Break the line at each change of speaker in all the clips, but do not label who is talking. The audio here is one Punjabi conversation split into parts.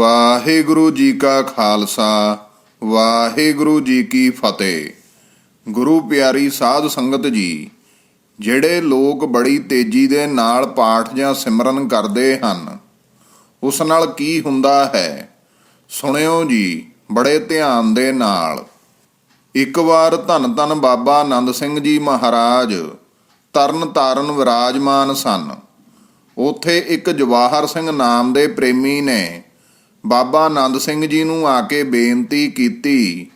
ਵਾਹਿਗੁਰੂ ਜੀ ਕਾ ਖਾਲਸਾ, ਵਾਹਿਗੁਰੂ ਜੀ ਕੀ ਫਤਿਹ। ਗੁਰੂ ਪਿਆਰੀ ਸਾਧ ਸੰਗਤ ਜੀ, ਜਿਹੜੇ ਲੋਕ ਬੜੀ ਤੇਜ਼ੀ ਦੇ ਨਾਲ ਪਾਠ ਜਾਂ ਸਿਮਰਨ ਕਰਦੇ ਹਨ, ਉਸ ਨਾਲ ਕੀ ਹੁੰਦਾ ਹੈ? ਸੁਣਿਓ ਜੀ, ਬੜੇ ਧਿਆਨ ਦੇ ਨਾਲ। ਇੱਕ ਵਾਰ ਧੰਨ ਧੰਨ ਬਾਬਾ ਆਨੰਦ ਸਿੰਘ ਜੀ ਮਹਾਰਾਜ ਤਰਨ ਤਾਰਨ ਵਿਰਾਜਮਾਨ ਸਨ। ਉਥੇ ਇੱਕ ਜਵਾਹਰ ਸਿੰਘ ਨਾਮ ਦੇ ਪ੍ਰੇਮੀ ਨੇ ਬਾਬਾ ਆਨੰਦ ਸਿੰਘ ਜੀ ਨੂੰ ਆ ਕੇ ਬੇਨਤੀ ਕੀਤੀ,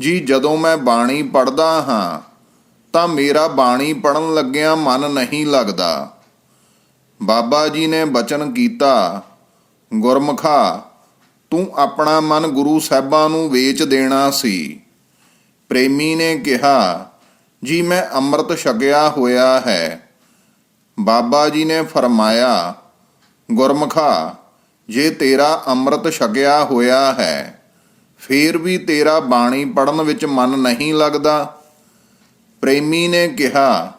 ਜੀ, ਜਦੋਂ ਮੈਂ ਬਾਣੀ ਪੜ੍ਹਦਾ ਹਾਂ, ਤਾਂ ਮੇਰਾ ਬਾਣੀ ਪੜਨ ਲੱਗਿਆਂ ਮਨ ਨਹੀਂ ਲੱਗਦਾ। ਬਾਬਾ ਜੀ ਨੇ ਬਚਨ ਕੀਤਾ, ਗੁਰਮਖਾ, ਤੂੰ ਆਪਣਾ ਮਨ ਗੁਰੂ ਸਾਹਿਬਾਂ ਨੂੰ ਵੇਚ ਦੇਣਾ ਸੀ। ਪ੍ਰੇਮੀ ਨੇ ਕਿਹਾ, ਜੀ, ਮੈਂ ਅੰਮ੍ਰਿਤ ਛਕਿਆ ਹੋਇਆ ਹੈ। ਬਾਬਾ ਜੀ ਨੇ ਫਰਮਾਇਆ, ਗੁਰਮਖਾ ਜੇ ਤੇਰਾ ਅੰਮ੍ਰਿਤ ਛਕਿਆ ਹੋਇਆ ਹੈ, ਫੇਰ ਵੀ ਤੇਰਾ ਬਾਣੀ ਪੜਨ ਵਿੱਚ ਮਨ ਨਹੀਂ ਲੱਗਦਾ। ਪ੍ਰੇਮੀ ਨੇ ਕਿਹਾ,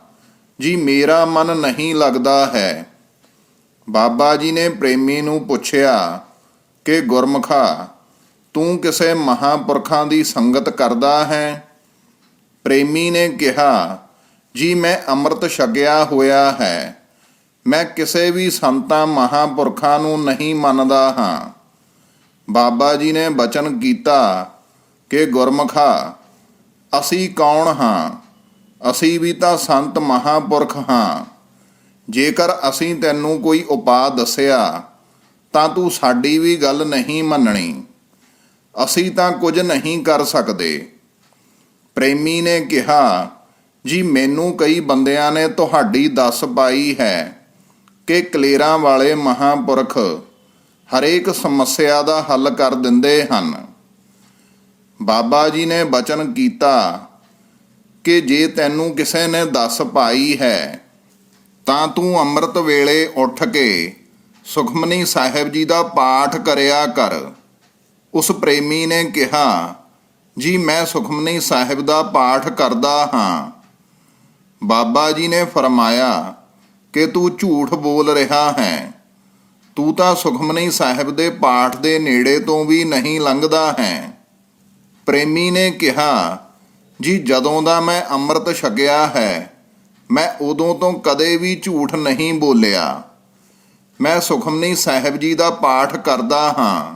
ਜੀ ਮੇਰਾ ਮਨ ਨਹੀਂ ਲੱਗਦਾ ਹੈ। ਬਾਬਾ ਜੀ ਨੇ ਪ੍ਰੇਮੀ ਨੂੰ ਪੁੱਛਿਆ, ਕਿ ਗੁਰਮਖਾ, ਤੂੰ ਕਿਸੇ ਮਹਾਪੁਰਖਾਂ ਦੀ ਸੰਗਤ ਕਰਦਾ ਹੈ? ਪ੍ਰੇਮੀ ਨੇ ਕਿਹਾ, ਜੀ ਮੈਂ ਅੰਮ੍ਰਿਤ ਛਕਿਆ ਹੋਇਆ ਹੈ। ਮੈਂ ਕਿਸੇ ਵੀ ਸੰਤਾਂ ਮਹਾਪੁਰਖਾਂ ਨੂੰ ਨਹੀਂ ਮੰਨਦਾ ਹਾਂ। ਬਾਬਾ ਜੀ ਨੇ ਬਚਨ ਕੀਤਾ ਕਿ ਗੁਰਮਖਾ, ਅਸੀਂ ਕੌਣ ਹਾਂ? ਅਸੀਂ ਵੀ ਤਾਂ ਸੰਤ ਮਹਾਪੁਰਖ ਹਾਂ। ਜੇਕਰ ਅਸੀਂ ਤੈਨੂੰ ਕੋਈ ਉਪਾਅ ਦੱਸਿਆ, ਤਾਂ ਤੂੰ ਸਾਡੀ ਵੀ ਗੱਲ ਨਹੀਂ ਮੰਨਣੀ। ਅਸੀਂ ਤਾਂ ਕੁਝ ਨਹੀਂ ਕਰ ਸਕਦੇ। ਪ੍ਰੇਮੀ ਨੇ ਕਿਹਾ, ਜੀ, ਮੈਨੂੰ ਕਈ ਬੰਦਿਆਂ ਨੇ ਤੁਹਾਡੀ ਦੱਸ ਪਾਈ ਹੈ। ਕਿ ਕਲੇਰਾਂ ਵਾਲੇ ਮਹਾਪੁਰਖ ਹਰੇਕ ਸਮੱਸਿਆ ਦਾ ਹੱਲ ਕਰ ਦਿੰਦੇ ਹਨ। ਬਾਬਾ ਜੀ ਨੇ ਬਚਨ ਕੀਤਾ ਕਿ ਜੇ ਤੈਨੂੰ ਕਿਸੇ ਨੇ ਦੱਸ ਪਾਈ ਹੈ, ਤਾਂ ਤੂੰ ਅੰਮ੍ਰਿਤ ਵੇਲੇ ਉੱਠ ਕੇ ਸੁਖਮਨੀ ਸਾਹਿਬ ਜੀ ਦਾ ਪਾਠ ਕਰਿਆ ਕਰ। ਉਸ ਪ੍ਰੇਮੀ ਨੇ ਕਿਹਾ, ਜੀ, ਮੈਂ ਸੁਖਮਨੀ ਸਾਹਿਬ ਦਾ ਪਾਠ ਕਰਦਾ ਹਾਂ। ਬਾਬਾ ਜੀ ਨੇ ਫਰਮਾਇਆ ਕਿ ਤੂੰ ਝੂਠ ਬੋਲ ਰਿਹਾ ਹੈ। ਤੂੰ ਤਾਂ ਸੁਖਮਨੀ ਸਾਹਿਬ ਦੇ ਪਾਠ ਦੇ ਨੇੜੇ ਤੋਂ ਵੀ ਨਹੀਂ ਲੰਘਦਾ ਹੈ। ਪ੍ਰੇਮੀ ਨੇ ਕਿਹਾ, ਜੀ, ਜਦੋਂ ਦਾ ਮੈਂ ਅੰਮ੍ਰਿਤ ਛਕਿਆ ਹੈ, ਮੈਂ ਉਦੋਂ ਤੋਂ ਕਦੇ ਵੀ ਝੂਠ ਨਹੀਂ ਬੋਲਿਆ। ਮੈਂ ਸੁਖਮਨੀ ਸਾਹਿਬ ਜੀ ਦਾ ਪਾਠ ਕਰਦਾ ਹਾਂ।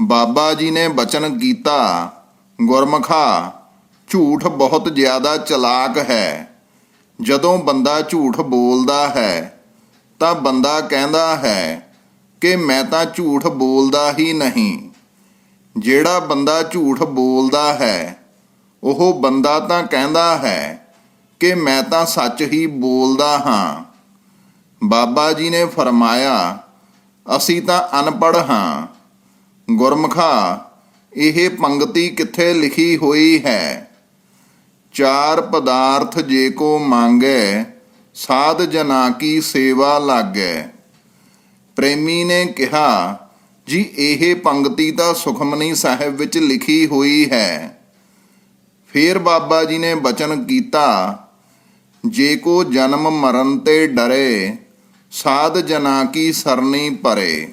ਬਾਬਾ ਜੀ ਨੇ ਬਚਨ ਕੀਤਾ, ਗੁਰਮਖਾ, ਝੂਠ ਬਹੁਤ ਜ਼ਿਆਦਾ ਚਲਾਕ ਹੈ। ਜਦੋਂ ਬੰਦਾ ਝੂਠ ਬੋਲਦਾ ਹੈ, ਤਾਂ ਬੰਦਾ ਕਹਿੰਦਾ ਹੈ ਕਿ ਮੈਂ ਤਾਂ ਝੂਠ ਬੋਲਦਾ ਹੀ ਨਹੀਂ। ਜਿਹੜਾ ਬੰਦਾ ਝੂਠ ਬੋਲਦਾ ਹੈ, ਉਹ ਬੰਦਾ ਤਾਂ ਕਹਿੰਦਾ ਹੈ ਕਿ ਮੈਂ ਤਾਂ ਸੱਚ ਹੀ ਬੋਲਦਾ ਹਾਂ। ਬਾਬਾ ਜੀ ਨੇ ਫਰਮਾਇਆ, ਅਸੀਂ ਤਾਂ ਅਨਪੜ੍ਹ ਹਾਂ। ਗੁਰਮਖਾ, ਇਹ ਪੰਗਤੀ ਕਿੱਥੇ ਲਿਖੀ ਹੋਈ ਹੈ? ਚਾਰ ਪਦਾਰਥ ਜੇ ਕੋ ਮੰਗੈ, ਸਾਧ ਜਨਾ ਕੀ ਸੇਵਾ ਲਾਗੈ। ਪ੍ਰੇਮੀ ਨੇ ਕਿਹਾ, ਜੀ ਇਹ ਪੰਕਤੀ ਤਾਂ ਸੁਖਮਨੀ ਸਾਹਿਬ ਵਿੱਚ ਲਿਖੀ ਹੋਈ ਹੈ। ਫਿਰ ਬਾਬਾ ਜੀ ਨੇ ਬਚਨ ਕੀਤਾ, ਜੇ ਕੋ ਜਨਮ ਮਰਨ ਤੇ ਡਰੇ, ਸਾਧ ਜਨਾ ਕੀ ਸਰਨੀ ਪਰੇ।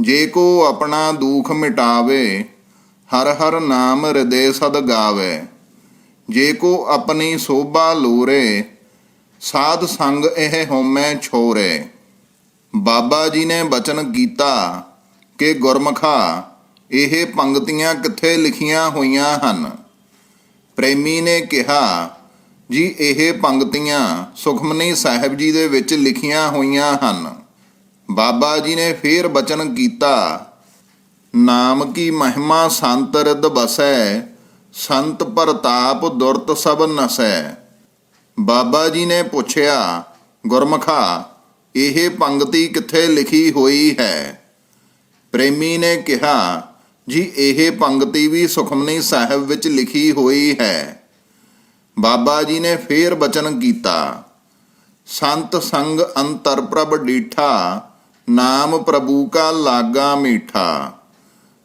ਜੇ ਕੋ ਆਪਣਾ ਦੁੱਖ ਮਿਟਾਵੇ, ਹਰ ਹਰ ਨਾਮ ਹਿਰਦੇ ਸਦ ਗਾਵੇ। ਜੇ ਕੋ ਆਪਣੀ ਸੋਭਾ ਲੋਰੇ, ਸਾਧ ਸੰਗ ਇਹ ਹਉਮੈ ਛੋਰੇ। ਬਾਬਾ ਜੀ ਨੇ ਬਚਨ ਕੀਤਾ ਕਿ ਗੁਰਮਖਾ, ਇਹ ਪੰਕਤੀਆਂ ਕਿੱਥੇ ਲਿਖੀਆਂ ਹੋਈਆਂ ਹਨ? ਪ੍ਰੇਮੀ ਨੇ ਕਿਹਾ, ਜੀ ਇਹ ਪੰਕਤੀਆਂ ਸੁਖਮਨੀ ਸਾਹਿਬ ਜੀ ਦੇ ਵਿੱਚ ਲਿਖੀਆਂ ਹੋਈਆਂ ਹਨ। ਬਾਬਾ ਜੀ ਨੇ ਫੇਰ ਬਚਨ ਕੀਤਾ, ਨਾਮ ਕੀ ਮਹਿਮਾ ਸੰਤ ਰਿਦ ਬਸੈ ਸੰਤ ਪ੍ਰਤਾਪ ਦੁਰਤ ਸਭ ਨਸੈ। ਬਾਬਾ ਜੀ ਨੇ ਪੁੱਛਿਆ, ਗੁਰਮਖਾ, ਇਹ ਪੰਕਤੀ ਕਿੱਥੇ ਲਿਖੀ ਹੋਈ ਹੈ? ਪ੍ਰੇਮੀ ਨੇ ਕਿਹਾ, ਜੀ, ਇਹ ਪੰਕਤੀ ਵੀ ਸੁਖਮਨੀ ਸਾਹਿਬ ਵਿੱਚ ਲਿਖੀ ਹੋਈ ਹੈ। ਬਾਬਾ ਜੀ ਨੇ ਫੇਰ ਬਚਨ ਕੀਤਾ, ਸੰਤ ਸੰਗ ਅੰਤਰ ਪ੍ਰਭ ਡੀਠਾ, ਨਾਮ ਪ੍ਰਭੂ ਕਾ ਲਾਗਾ ਮੀਠਾ।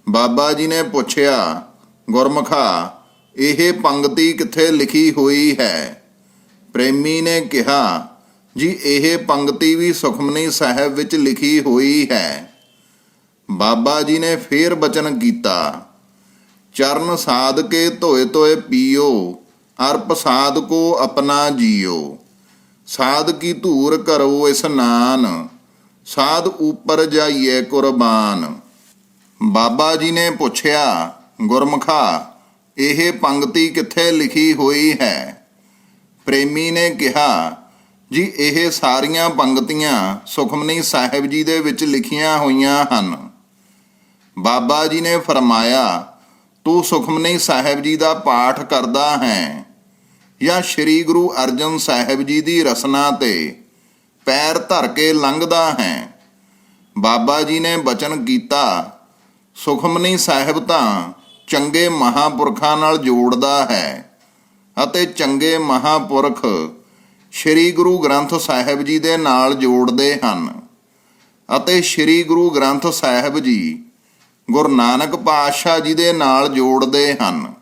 ਬਾਬਾ ਜੀ ਨੇ ਪੁੱਛਿਆ, ਗੁਰਮਖਾ ਇਹ ਪੰਕਤੀ ਕਿੱਥੇ ਲਿਖੀ ਹੋਈ ਹੈ? ਪ੍ਰੇਮੀ ਨੇ ਕਿਹਾ, ਜੀ, ਇਹ ਪੰਕਤੀ ਵੀ ਸੁਖਮਨੀ ਸਾਹਿਬ ਵਿੱਚ ਲਿਖੀ ਹੋਈ ਹੈ। ਬਾਬਾ ਜੀ ਨੇ ਫੇਰ ਬਚਨ ਕੀਤਾ, ਚਰਨ ਸਾਧ ਕੇ ਧੋਏ ਧੋਏ ਪੀਓ, ਅਰਪ ਪ੍ਰਸਾਦ ਕੋ ਆਪਣਾ ਜੀਓ। ਸਾਧ ਕੀ ਧੂਰ ਕਰੋ ਇਸਨਾਨ ਸਾਧ ਉਪਰ ਜਾਈਏ ਕੁਰਬਾਨ। ਬਾਬਾ ਜੀ ਨੇ ਪੁੱਛਿਆ, ਗੁਰਮਖਾ ਇਹ ਪੰਕਤੀ ਕਿੱਥੇ ਲਿਖੀ ਹੋਈ ਹੈ? ਪ੍ਰੇਮੀ ਨੇ ਕਿਹਾ, ਜੀ, ਇਹ ਸਾਰੀਆਂ ਪੰਕਤੀਆਂ ਸੁਖਮਨੀ ਸਾਹਿਬ ਜੀ ਦੇ ਵਿੱਚ ਲਿਖੀਆਂ ਹੋਈਆਂ ਹਨ। ਬਾਬਾ ਜੀ ਨੇ ਫਰਮਾਇਆ, ਤੂੰ ਸੁਖਮਨੀ ਸਾਹਿਬ ਜੀ ਦਾ ਪਾਠ ਕਰਦਾ ਹੈ ਜਾਂ ਸ੍ਰੀ ਗੁਰੂ ਅਰਜਨ ਸਾਹਿਬ ਜੀ ਦੀ ਰਸਨਾ ਤੇ ਪੈਰ ਧਰ ਕੇ ਲੰਘਦਾ ਹੈ? ਬਾਬਾ ਜੀ ਨੇ ਬਚਨ ਕੀਤਾ, ਸੁਖਮਨੀ ਸਾਹਿਬ ਤਾਂ ਚੰਗੇ ਮਹਾਪੁਰਖਾਂ ਨਾਲ ਜੋੜਦਾ ਹੈ ਅਤੇ ਚੰਗੇ ਮਹਾਪੁਰਖ ਸ੍ਰੀ ਗੁਰੂ ਗ੍ਰੰਥ ਸਾਹਿਬ ਜੀ ਦੇ ਨਾਲ ਜੋੜਦੇ ਹਨ ਅਤੇ ਸ੍ਰੀ ਗੁਰੂ ਗ੍ਰੰਥ ਸਾਹਿਬ ਜੀ ਗੁਰੂ ਨਾਨਕ ਪਾਤਸ਼ਾਹ ਜੀ ਦੇ ਨਾਲ ਜੋੜਦੇ ਹਨ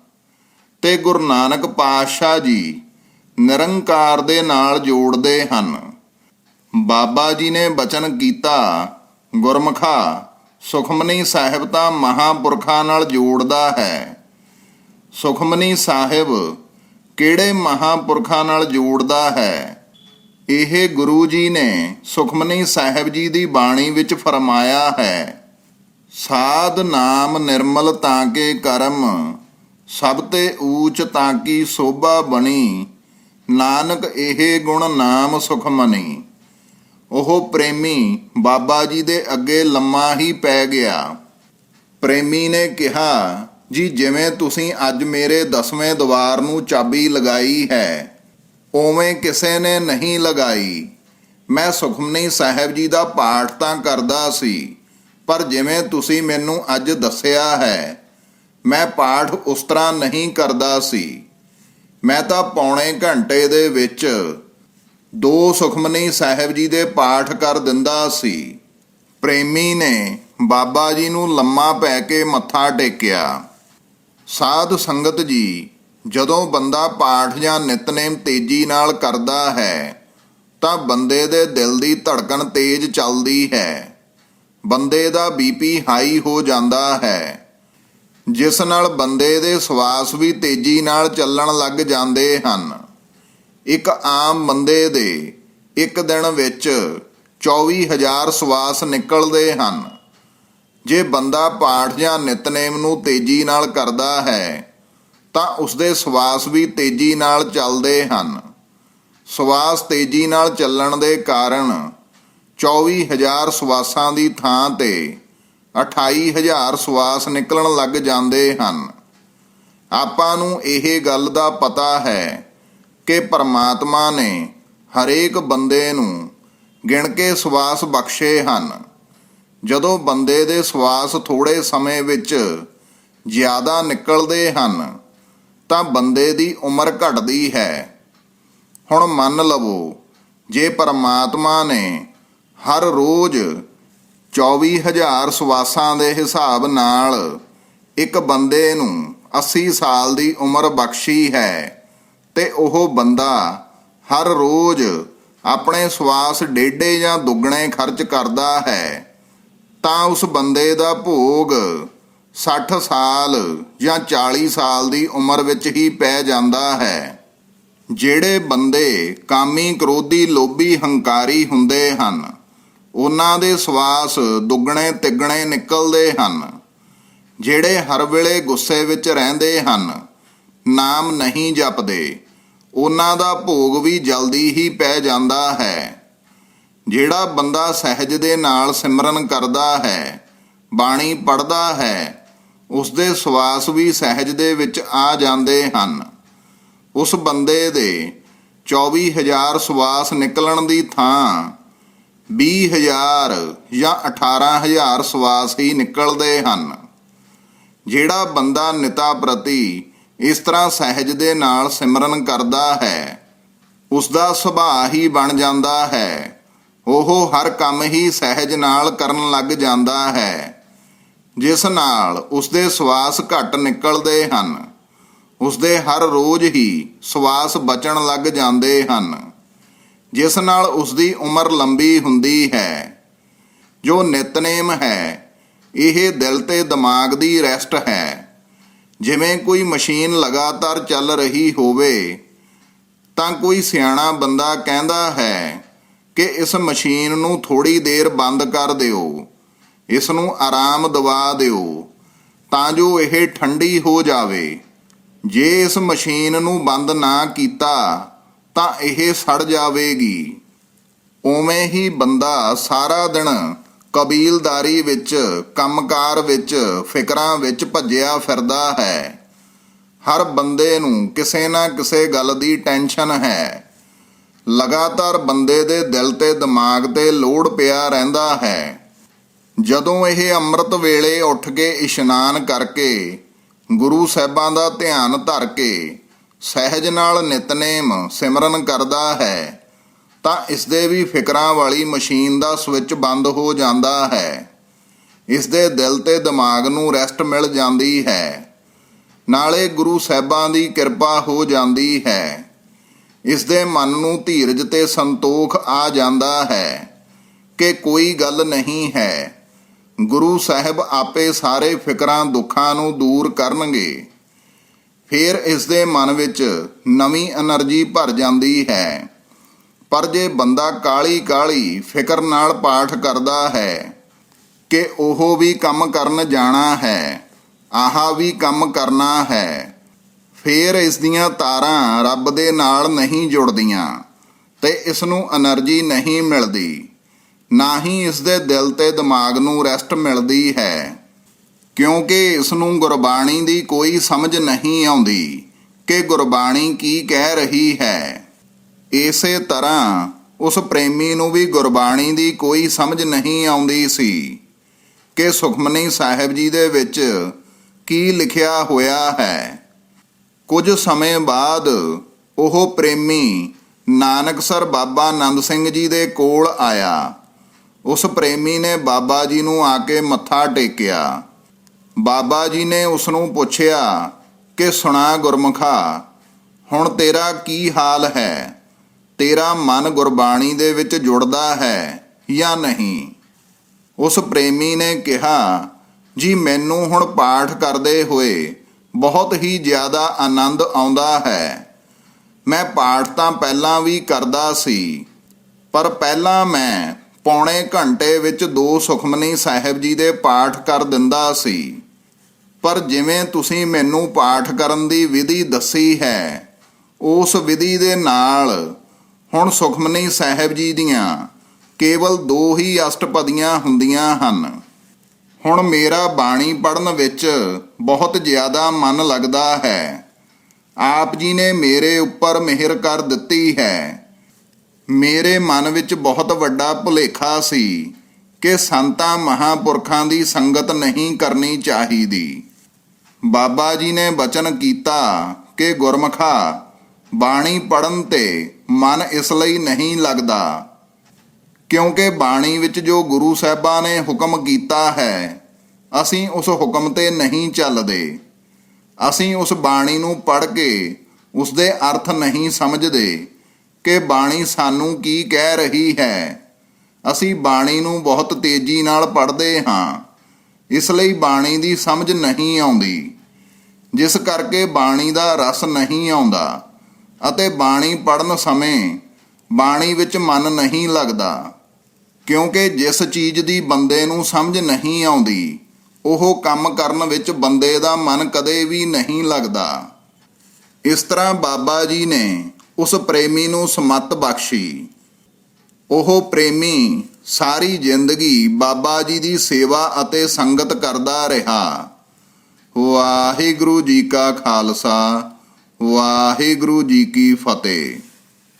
ਤੇ ਗੁਰੂ ਨਾਨਕ ਪਾਤਸ਼ਾਹ ਜੀ ਨਿਰੰਕਾਰ ਦੇ ਨਾਲ ਜੋੜਦੇ ਹਨ। ਬਾਬਾ ਜੀ ਨੇ ਬਚਨ ਕੀਤਾ, ਗੁਰਮਖਾ ਸੁਖਮਨੀ ਸਾਹਿਬ ਤਾਂ ਮਹਾਪੁਰਖਾਂ ਨਾਲ ਜੋੜਦਾ ਹੈ। ਸੁਖਮਨੀ ਸਾਹਿਬ ਕਿਹੜੇ ਮਹਾਪੁਰਖਾਂ ਨਾਲ ਜੋੜਦਾ ਹੈ? ਇਹ ਗੁਰੂ ਜੀ ਨੇ ਸੁਖਮਨੀ ਸਾਹਿਬ ਜੀ ਦੀ ਬਾਣੀ ਵਿੱਚ ਫਰਮਾਇਆ ਹੈ, ਸਾਧ ਨਾਮ ਨਿਰਮਲ ਤਾਂ ਕੇ ਕਰਮ, ਸਭ ਤੇ ਊਚ ਤਾਂ ਕੀ ਸੋਭਾ ਬਣੀ, ਨਾਨਕ ਇਹ ਗੁਣ ਨਾਮ ਸੁਖਮਨੀ। ਉਹ ਪ੍ਰੇਮੀ ਬਾਬਾ ਜੀ ਦੇ ਅੱਗੇ ਲੰਮਾ ਹੀ ਪੈ ਗਿਆ। ਪ੍ਰੇਮੀ ਨੇ ਕਿਹਾ, ਜੀ ਜਿਵੇਂ ਤੁਸੀਂ ਅੱਜ ਮੇਰੇ ਦਸਵੇਂ ਦਵਾਰ ਨੂੰ ਚਾਬੀ ਲਗਾਈ ਹੈ, ਉਵੇਂ ਕਿਸੇ ਨੇ ਨਹੀਂ ਲਗਾਈ। ਮੈਂ ਸੁਖਮਨੀ ਸਾਹਿਬ ਜੀ ਦਾ ਪਾਠ ਤਾਂ ਕਰਦਾ ਸੀ, ਪਰ ਜਿਵੇਂ ਤੁਸੀਂ ਮੈਨੂੰ ਅੱਜ ਦੱਸਿਆ ਹੈ, ਮੈਂ ਪਾਠ ਉਸ ਤਰ੍ਹਾਂ ਨਹੀਂ ਕਰਦਾ ਸੀ। ਮੈਂ ਤਾਂ ਪੌਣੇ ਘੰਟੇ ਦੇ ਵਿੱਚ ਦੋ ਸੁਖਮਨੀ ਸਾਹਿਬ ਜੀ ਦੇ ਪਾਠ ਕਰ ਦਿੰਦਾ ਸੀ। ਪ੍ਰੇਮੀ ਨੇ ਬਾਬਾ ਜੀ ਨੂੰ ਲੰਮਾ ਪੈ ਕੇ ਮੱਥਾ ਟੇਕਿਆ। ਸਾਧ ਸੰਗਤ ਜੀ, ਜਦੋਂ ਬੰਦਾ ਪਾਠ ਜਾਂ ਨਿਤਨੇਮ ਤੇਜ਼ੀ ਨਾਲ ਕਰਦਾ ਹੈ, ਤਾਂ ਬੰਦੇ ਦੇ ਦਿਲ ਦੀ ਧੜਕਣ ਤੇਜ਼ ਚੱਲਦੀ ਹੈ। ਬੰਦੇ ਦਾ ਬੀਪੀ ਹਾਈ ਹੋ ਜਾਂਦਾ ਹੈ। ਜਿਸ ਨਾਲ ਬੰਦੇ ਦੇ ਸਵਾਸ ਵੀ ਤੇਜ਼ੀ ਨਾਲ ਚੱਲਣ ਲੱਗ ਜਾਂਦੇ ਹਨ। ਇੱਕ ਆਮ ਬੰਦੇ ਦੇ ਇੱਕ ਦਿਨ ਵਿੱਚ 24000 ਸਵਾਸ ਨਿਕਲਦੇ ਹਨ। ਜੇ ਬੰਦਾ ਪਾਠ ਜਾਂ ਨਿਤਨੇਮ ਨੂੰ ਤੇਜ਼ੀ ਨਾਲ ਕਰਦਾ ਹੈ, ਤਾਂ ਉਸਦੇ ਸਵਾਸ ਵੀ ਤੇਜ਼ੀ ਨਾਲ ਚੱਲਦੇ ਹਨ। ਸਵਾਸ ਤੇਜ਼ੀ ਨਾਲ ਚੱਲਣ ਦੇ ਕਾਰਨ 24000 ਸਵਾਸਾਂ ਦੀ ਥਾਂ ਤੇ 28000 ਸਵਾਸ ਨਿਕਲਣ ਲੱਗ ਜਾਂਦੇ ਹਨ। ਆਪਾਂ ਨੂੰ ਇਹ ਗੱਲ ਦਾ ਪਤਾ ਹੈ ਕਿ ਪਰਮਾਤਮਾ ਨੇ ਹਰੇਕ ਬੰਦੇ ਨੂੰ ਗਿਣ ਕੇ ਸਵਾਸ ਬਖਸ਼ੇ ਹਨ। ਜਦੋਂ ਬੰਦੇ ਦੇ ਸਵਾਸ ਥੋੜੇ ਸਮੇਂ ਵਿੱਚ ਜ਼ਿਆਦਾ ਨਿਕਲਦੇ ਹਨ, ਤਾਂ ਬੰਦੇ ਦੀ ਉਮਰ ਘਟਦੀ ਹੈ। ਹੁਣ ਮੰਨ ਲਵੋ, ਜੇ ਪਰਮਾਤਮਾ ਨੇ ਹਰ ਰੋਜ਼ 24000 ਸਵਾਸਾਂ ਦੇ ਹਿਸਾਬ ਨਾਲ ਇੱਕ ਬੰਦੇ ਨੂੰ 80 ਸਾਲ ਦੀ ਉਮਰ ਬਖਸ਼ੀ ਹੈ ਤੇ ਉਹ ਬੰਦਾ ਹਰ ਰੋਜ਼ ਆਪਣੇ ਸਵਾਸ ਡੇਢੇ ਜਾਂ ਦੁੱਗਣੇ ਖਰਚ ਕਰਦਾ ਹੈ, ਤਾਂ ਉਸ ਬੰਦੇ ਦਾ ਭੋਗ 60 ਸਾਲ ਜਾਂ 40 ਸਾਲ ਦੀ ਉਮਰ ਵਿੱਚ ਹੀ ਪੈ ਜਾਂਦਾ ਹੈ। ਜਿਹੜੇ ਬੰਦੇ ਕਾਮੀ ਕ੍ਰੋਧੀ ਲੋਭੀ ਹੰਕਾਰੀ ਹੁੰਦੇ ਹਨ, ਉਹਨਾਂ ਦੇ ਸਵਾਸ ਦੁੱਗਣੇ ਤਿੱਗਣੇ ਨਿਕਲਦੇ ਹਨ। ਜਿਹੜੇ ਹਰ ਵੇਲੇ ਗੁੱਸੇ ਵਿੱਚ ਰਹਿੰਦੇ ਹਨ, ਨਾਮ ਨਹੀਂ ਜਪਦੇ। ਉਹਨਾਂ ਦਾ ਭੋਗ ਵੀ ਜਲਦੀ ਹੀ ਪੈ ਜਾਂਦਾ ਹੈ। ਜਿਹੜਾ ਬੰਦਾ ਸਹਿਜ ਦੇ ਨਾਲ ਸਿਮਰਨ ਕਰਦਾ ਹੈ, ਬਾਣੀ ਪੜਦਾ ਹੈ ਉਸ ਦੇ ਸਵਾਸ ਵੀ ਸਹਿਜ ਦੇ ਵਿੱਚ ਆ ਜਾਂਦੇ ਹਨ। ਉਸ ਬੰਦੇ ਦੇ 24000 ਸਵਾਸ ਨਿਕਲਣ ਦੀ ਥਾਂ 20000 ਜਾਂ 18000 ਸਵਾਸ ਹੀ ਨਿਕਲਦੇ ਹਨ। ਜਿਹੜਾ ਬੰਦਾ ਨਿਤਾ ਪ੍ਰਤੀ ਇਸ ਤਰ੍ਹਾਂ ਸਹਿਜ ਦੇ ਨਾਲ ਸਿਮਰਨ ਕਰਦਾ ਹੈ। ਉਸ ਦਾ ਸੁਭਾਅ ਹੀ ਬਣ ਜਾਂਦਾ ਹੈ। ਉਹ ਹਰ ਕੰਮ ਹੀ ਸਹਿਜ ਨਾਲ ਕਰਨ ਲੱਗ ਜਾਂਦਾ ਹੈ। ਜਿਸ ਨਾਲ ਉਸ ਦੇ ਸਵਾਸ ਘੱਟ ਨਿਕਲਦੇ ਹਨ ਉਸ ਦੇ ਹਰ ਰੋਜ਼ ਹੀ ਸਵਾਸ ਬਚਣ ਲੱਗ ਜਾਂਦੇ ਹਨ। ਜਿਸ ਨਾਲ ਉਸ ਦੀ ਉਮਰ ਲੰਬੀ ਹੁੰਦੀ ਹੈ। ਜੋ ਨਿਤਨੇਮ ਹੈ, ਇਹ ਦਿਲ ਤੇ ਦਿਮਾਗ ਦੀ ਰੈਸਟ ਹੈ। ਜਿਵੇਂ ਕੋਈ ਮਸ਼ੀਨ ਲਗਾਤਾਰ ਚੱਲ ਰਹੀ ਹੋਵੇ, ਤਾਂ ਕੋਈ ਸਿਆਣਾ ਬੰਦਾ ਕਹਿੰਦਾ ਹੈ ਕਿ ਇਸ ਮਸ਼ੀਨ ਨੂੰ ਥੋੜੀ ਦੇਰ ਬੰਦ ਕਰ ਦਿਓ, ਇਸ ਨੂੰ ਆਰਾਮ ਦਵਾ ਦਿਓ, ਤਾਂ ਜੋ ਇਹ ਠੰਡੀ ਹੋ ਜਾਵੇ। ਜੇ ਇਸ ਮਸ਼ੀਨ ਨੂੰ ਬੰਦ ਨਾ ਕੀਤਾ, ਤਾਂ ਇਹ ਸੜ ਜਾਵੇਗੀ। ਉਵੇਂ ਹੀ ਬੰਦਾ ਸਾਰਾ ਦਿਨ ਕਬੀਲਦਾਰੀ ਵਿੱਚ, ਕੰਮਕਾਰ ਵਿੱਚ, ਫਿਕਰਾਂ ਵਿੱਚ ਭੱਜਿਆ ਫਿਰਦਾ ਹੈ। ਹਰ ਬੰਦੇ ਨੂੰ ਕਿਸੇ ਨਾ ਕਿਸੇ ਗੱਲ ਦੀ ਟੈਨਸ਼ਨ ਹੈ। ਲਗਾਤਾਰ ਬੰਦੇ ਦੇ ਦਿਲ ਤੇ ਦਿਮਾਗ ਤੇ ਲੋੜ ਪਿਆ ਰਹਿੰਦਾ ਹੈ। ਜਦੋਂ ਇਹ ਅੰਮ੍ਰਿਤ ਵੇਲੇ ਉੱਠ ਕੇ ਇਸ਼ਨਾਨ ਕਰਕੇ, ਗੁਰੂ ਸਾਹਿਬਾਂ ਦਾ ਧਿਆਨ ਧਰ ਕੇ, ਸਹਿਜ ਨਾਲ ਨਿਤਨੇਮ ਸਿਮਰਨ ਕਰਦਾ ਹੈ ਤਾਂ ਇਸ ਦੇ ਵੀ ਫਿਕਰਾਂ ਵਾਲੀ ਮਸ਼ੀਨ ਦਾ ਸਵਿੱਚ ਬੰਦ ਹੋ ਜਾਂਦਾ ਹੈ। ਇਸ ਦੇ ਦਿਲ ਤੇ ਦਿਮਾਗ ਨੂੰ ਰੈਸਟ ਮਿਲ ਜਾਂਦੀ ਹੈ। ਨਾਲੇ ਗੁਰੂ ਸਾਹਿਬਾਂ ਦੀ ਕਿਰਪਾ ਹੋ ਜਾਂਦੀ ਹੈ। ਇਸ ਦੇ ਮਨ ਨੂੰ ਧੀਰਜ ਤੇ ਸੰਤੋਖ ਆ ਜਾਂਦਾ ਹੈ ਕਿ ਕੋਈ ਗੱਲ ਨਹੀਂ ਹੈ। ਗੁਰੂ ਸਾਹਿਬ ਆਪੇ ਸਾਰੇ ਫਿਕਰਾਂ ਦੁੱਖਾਂ ਨੂੰ ਦੂਰ ਕਰਨਗੇ। ਫਿਰ ਇਸ ਦੇ ਮਨ ਵਿੱਚ ਨਵੀਂ એનર્ਜੀ ਭਰ ਜਾਂਦੀ ਹੈ। ਪਰ ਜੇ ਬੰਦਾ ਕਾਲੀ ਕਾਲੀ ਫਿਕਰ ਨਾਲ ਪਾਠ ਕਰਦਾ ਹੈ ਕਿ ਉਹ ਵੀ ਕੰਮ ਕਰਨ ਜਾਣਾ ਹੈ, ਆਹਾ ਵੀ ਕੰਮ ਕਰਨਾ ਹੈ, ਫੇਰ ਇਸ ਦੀਆਂ ਤਾਰਾਂ ਰੱਬ ਦੇ ਨਾਲ ਨਹੀਂ ਜੁੜਦੀਆਂ ਤੇ ਇਸ ਨੂੰ એનર્ਜੀ ਨਹੀਂ ਮਿਲਦੀ, ਨਾ ਹੀ ਇਸ ਦੇ ਦਿਲ ਤੇ ਦਿਮਾਗ ਨੂੰ ਰੈਸਟ ਮਿਲਦੀ ਹੈ, ਕਿਉਂਕਿ ਇਸ ਨੂੰ ਗੁਰਬਾਣੀ ਦੀ ਕੋਈ ਸਮਝ ਨਹੀਂ ਆਉਂਦੀ ਕਿ ਗੁਰਬਾਣੀ ਕੀ ਕਹਿ ਰਹੀ ਹੈ। ਇਸੇ ਤਰ੍ਹਾਂ ਉਸ ਪ੍ਰੇਮੀ ਨੂੰ ਵੀ ਗੁਰਬਾਣੀ ਦੀ ਕੋਈ ਸਮਝ ਨਹੀਂ ਆਉਂਦੀ ਸੀ ਕਿ ਸੁਖਮਨੀ ਸਾਹਿਬ ਜੀ ਦੇ ਵਿੱਚ ਕੀ ਲਿਖਿਆ ਹੋਇਆ ਹੈ। ਕੁਝ ਸਮੇਂ ਬਾਅਦ ਉਹ ਪ੍ਰੇਮੀ ਨਾਨਕਸਰ ਬਾਬਾ ਆਨੰਦ ਸਿੰਘ ਜੀ ਦੇ ਕੋਲ ਆਇਆ। ਉਸ ਪ੍ਰੇਮੀ ਨੇ ਬਾਬਾ ਜੀ ਨੂੰ ਆ ਕੇ ਮੱਥਾ ਟੇਕਿਆ। ਬਾਬਾ ਜੀ ਨੇ ਉਸ ਨੂੰ ਪੁੱਛਿਆ ਕਿ ਸੁਣਾ ਗੁਰਮੁਖਾ, ਹੁਣ ਤੇਰਾ ਕੀ ਹਾਲ ਹੈ? ਤੇਰਾ ਮਨ ਗੁਰਬਾਣੀ ਦੇ ਵਿੱਚ ਜੁੜਦਾ ਹੈ ਜਾਂ ਨਹੀਂ? ਉਸ ਪ੍ਰੇਮੀ ਨੇ ਕਿਹਾ, ਜੀ ਮੈਨੂੰ ਹੁਣ ਪਾਠ ਕਰਦੇ ਹੋਏ ਬਹੁਤ ਹੀ ਜ਼ਿਆਦਾ ਆਨੰਦ ਆਉਂਦਾ ਹੈ। ਮੈਂ ਪਾਠ ਤਾਂ ਪਹਿਲਾਂ ਵੀ ਕਰਦਾ ਸੀ, ਪਰ ਪਹਿਲਾਂ ਮੈਂ ਪੌਣੇ ਘੰਟੇ ਵਿੱਚ ਦੋ ਸੁਖਮਨੀ ਸਾਹਿਬ ਜੀ ਦੇ ਪਾਠ ਕਰ ਦਿੰਦਾ ਸੀ। ਪਰ ਜਿਵੇਂ ਤੁਸੀਂ ਮੈਨੂੰ ਪਾਠ ਕਰਨ ਦੀ ਵਿਧੀ ਦੱਸੀ ਹੈ, ਉਸ ਵਿਧੀ ਦੇ ਨਾਲ ਹੁਣ ਸੁਖਮਨੀ ਸਾਹਿਬ ਜੀ ਦੀਆਂ ਕੇਵਲ ਦੋ ਹੀ ਅਸ਼ਟਪਦੀਆਂ ਹੁੰਦੀਆਂ ਹਨ। ਹੁਣ ਮੇਰਾ ਬਾਣੀ ਪੜਨ ਵਿੱਚ ਬਹੁਤ ਜ਼ਿਆਦਾ ਮਨ ਲੱਗਦਾ ਹੈ। ਆਪ ਜੀ ਨੇ ਮੇਰੇ ਉੱਪਰ ਮਿਹਰ ਕਰ ਦਿੱਤੀ ਹੈ। ਮੇਰੇ ਮਨ ਵਿੱਚ ਬਹੁਤ ਵੱਡਾ ਭੁਲੇਖਾ ਸੀ ਕਿ ਸੰਤਾਂ ਮਹਾਪੁਰਖਾਂ ਦੀ ਸੰਗਤ ਨਹੀਂ ਕਰਨੀ ਚਾਹੀਦੀ। ਬਾਬਾ ਜੀ ਨੇ ਬਚਨ ਕੀਤਾ ਕਿ ਗੁਰਮਖਾ ਬਾਣੀ ਪੜਨ ਤੇ ਮਨ ਇਸ ਲਈ ਨਹੀਂ ਲੱਗਦਾ, ਕਿਉਂਕਿ ਬਾਣੀ ਵਿੱਚ ਜੋ ਗੁਰੂ ਸਾਹਿਬਾਂ ਨੇ ਹੁਕਮ ਕੀਤਾ ਹੈ, ਅਸੀਂ ਉਸ ਹੁਕਮ ਤੇ ਨਹੀਂ ਚੱਲਦੇ। ਅਸੀਂ ਉਸ ਬਾਣੀ ਨੂੰ ਪੜ੍ਹ ਕੇ ਉਸ ਦੇ ਅਰਥ ਨਹੀਂ ਸਮਝਦੇ ਕਿ ਬਾਣੀ ਸਾਨੂੰ ਕੀ ਕਹਿ ਰਹੀ ਹੈ। ਅਸੀਂ ਬਾਣੀ ਨੂੰ ਬਹੁਤ ਤੇਜ਼ੀ ਨਾਲ ਪੜ੍ਹਦੇ ਹਾਂ, ਇਸ ਲਈ ਬਾਣੀ ਦੀ ਸਮਝ ਨਹੀਂ ਆਉਂਦੀ, ਜਿਸ ਕਰਕੇ ਬਾਣੀ ਦਾ ਰਸ ਨਹੀਂ ਆਉਂਦਾ। ਅਤੇ ਬਾਣੀ ਪੜਨ ਸਮੇਂ ਬਾਣੀ ਵਿੱਚ ਮਨ ਨਹੀਂ ਲੱਗਦਾ, ਕਿਉਂਕਿ ਜਿਸ ਚੀਜ਼ ਦੀ ਬੰਦੇ ਨੂੰ ਸਮਝ ਨਹੀਂ ਆਉਂਦੀ, ਉਹ ਕੰਮ ਕਰਨ ਵਿੱਚ ਬੰਦੇ ਦਾ ਮਨ ਕਦੇ ਵੀ ਨਹੀਂ ਲੱਗਦਾ। ਇਸ ਤਰ੍ਹਾਂ ਬਾਬਾ ਜੀ ਨੇ ਉਸ ਪ੍ਰੇਮੀ ਨੂੰ ਸਮਤ ਬਖਸ਼ੀ। ਉਹ ਪ੍ਰੇਮੀ ਸਾਰੀ ਜ਼ਿੰਦਗੀ ਬਾਬਾ ਜੀ ਦੀ ਸੇਵਾ ਅਤੇ ਸੰਗਤ ਕਰਦਾ ਰਿਹਾ। ਵਾਹਿਗੁਰੂ ਜੀ ਕਾ ਖਾਲਸਾ। ਵਾਹਿਗੁਰੂ ਜੀ ਕੀ ਫਤਿਹ।